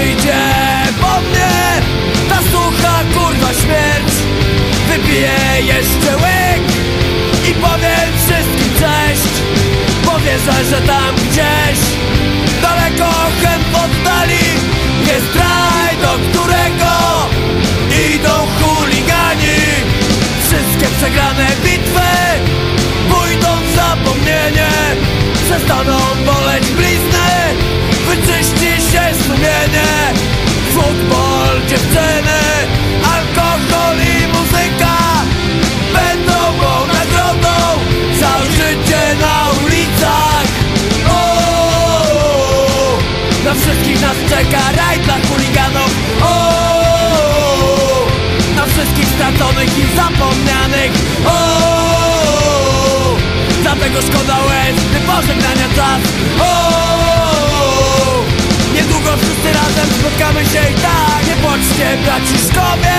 przyjdzie po mnie. Ta sucha kurwa śmierć Wypiję jeszcze łyk I powiem wszystkim cześć Powierzę, że tam gdzieś Daleko chem w oddali. Dziewczyny Alkohol i muzyka Będą mą nagrodą Za życie na ulicach. O, Na wszystkich nas czeka raj dla chuliganów. O, Na wszystkich straconych i zapomnianych. O, Dlatego szkoda łez, gdy pożegnania czas. O, Niedługo wszyscy razem spotkamy się i tak Nie płaczcie braciszkowie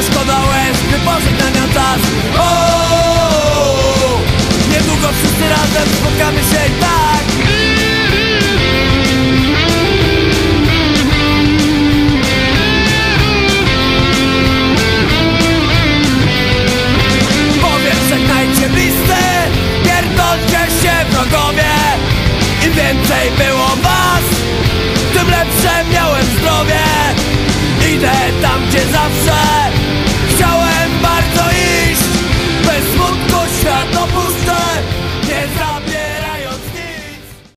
Dawno szkoda łez, gdy pożegnania czas. O, Niedługo wszyscy razem spotkamy się i tak. Powiem żegnajcie bliscy Pierdolcie się wrogowie. Im więcej było was Tym lepsze miałem zdrowie. Idę tam gdzie zawsze